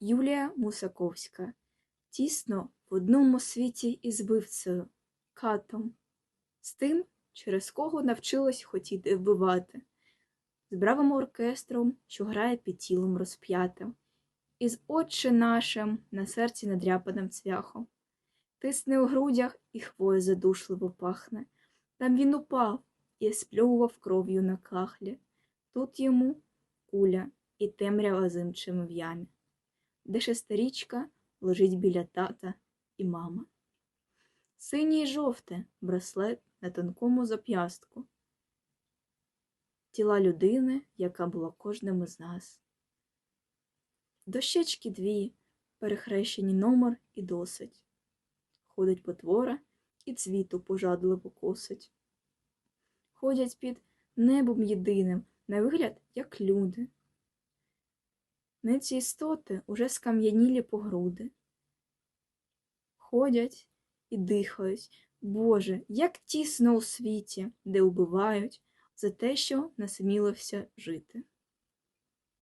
Юлія Мусаковська. Тісно в одному світі із вбивцею катом, з тим, через кого навчилась хотіти вбивати, з бравим оркестром, що грає під тілом розп'ятим, і з отче нашим на серці надряпаним цвяхом. Тисне у грудях і хвоя задушливо пахне. Там він упав і спльовував кров'ю на кахлі. Тут йому куля і темрява в ямі, де шестирічка лежить біля тата і мама. Синє й жовте браслет на тонкому зап'ястку. Тіла людини, яка була кожним із нас. Дощечки дві, перехрещені номер і досить. Ходить потвора і цвіту пожадливо косить. Ходять під небом єдиним, на вигляд, як люди. Не ці істоти уже скам'янілі по груди. Ходять і дихають. Боже, як тісно у світі, де убивають за те, що насмілився жити.